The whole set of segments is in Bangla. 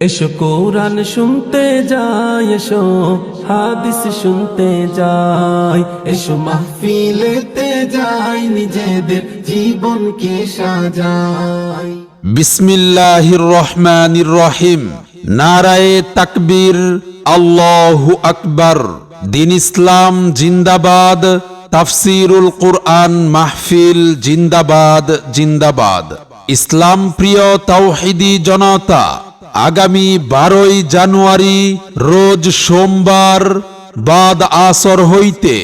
এসো কোরআন শুনতে যাই, এসো হাদিস শুনতে যাই, এসো মাহফিলেতে যাই, নিজেদের জীবনকে সাজাই। বিসমিল্লাহির রহমানির রহিম। নারায়ে তাকবীর, আল্লাহু আকবার। দিন ইসলাম জিন্দাবাদ, তাফসিরুল কুরআন মাহফিল জিন্দাবাদ জিন্দাবাদ। ইসলাম প্রিয় তাওহিদি জনতা আগামী বারোই জানুয়ারি, রোজ সোমবার বাদ আসর হইতে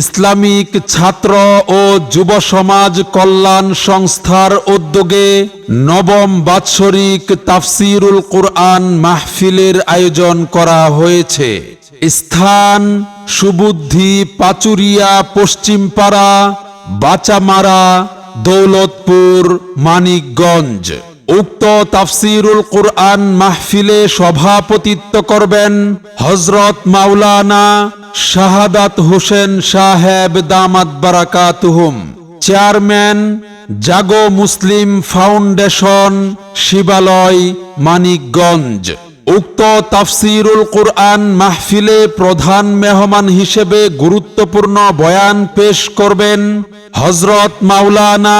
ইসলামিক ছাত্র ও যুব সমাজ কল্যাণ সংস্থার উদ্যোগে নবম বাৎসরিক তাফসিরুল কুরআন মাহফিলের আয়োজন করা হয়েছে। স্থান সুবুদ্ধি পাচুরিয়া, পশ্চিমপাড়া, বাচামারা, দৌলতপুর, মানিকগঞ্জ। উক্ত তাফসিরুল কুরআন মাহফিলে সভাপতিত্ব করবেন হজরত মাওলানা শাহাদাত হোসেন সাহেব দামাত বারাকাতুহুম, চেয়ারম্যান জাগো মুসলিম ফাউন্ডেশন শিবালয়, মানিকগঞ্জ। উক্ত তাফসিরুল কুরআন মাহফিলে প্রধান মেহমান হিসেবে গুরুত্বপূর্ণ বয়ান পেশ করবেন হজরত মাওলানা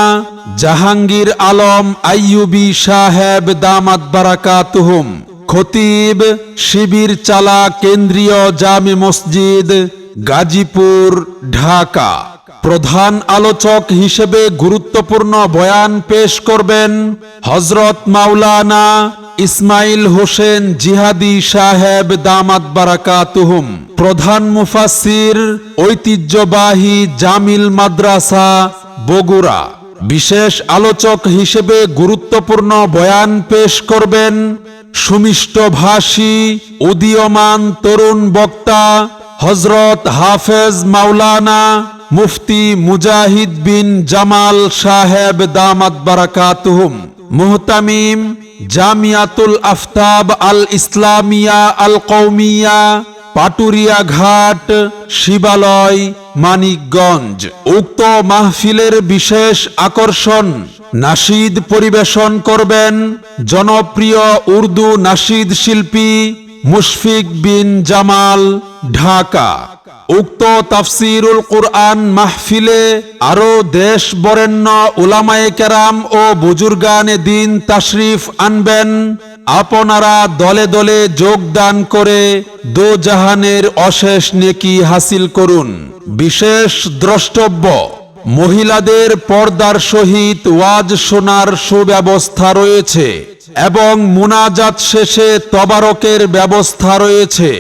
জাহাঙ্গীর আলম আইয়ুবি সাহেব দামাত বারাকাতুহুম, খতিব শিবির চালা কেন্দ্রীয় জামে মসজিদ, গাজীপুর, ঢাকা। প্রধান আলোচক হিসেবে গুরুত্বপূর্ণ বয়ান পেশ করবেন হজরত মাওলানা ইসমাইল হোসেন জিহাদি সাহেব দামাত বারাকাতুহুম। প্রধান মুফাসির ঐতিহ্যবাহী জামিল মাদ্রাসা, বগুড়া। বিশেষ আলোচক হিসেবে গুরুত্বপূর্ণ বয়ান পেশ করবেন সুমিষ্ট ভাষী, উদীয়মান তরুণ বক্তা হজরত হাফেজ মাওলানা মুফতি মুজাহিদ বিন জামাল সাহেব দামাত বারাকাতুহুম। মুহতামিম জামিয়াতুল আফতাব আল ইসলামিয়া আল কৌমিয়া পাটুরিয়া ঘাট, শিবালয়, মানিকগঞ্জ। উক্ত মাহফিলের বিশেষ আকর্ষণ নাশিদ পরিবেশন করবেন জনপ্রিয় উর্দু নাশিদ শিল্পী মুশফিক বিন জামাল, ঢাকা। উক্ত তাফসিরুল কুরআন মাহফিলে আরও দেশ বরেণ্য উলামায়ে কেরাম ও বুজুর্গানে দিন তাশরিফ আনবেন। আপনারা দলে দলে যোগদান করে দো জাহানের অশেষ নেকি হাসিল করুন। বিশেষ দ্রষ্টব্য, মহিলাদের পর্দার সহিত ওয়াজ শোনার সুব্যবস্থা রয়েছে এবং মুনাজাত শেষে তবারকের ব্যবস্থা রয়েছে।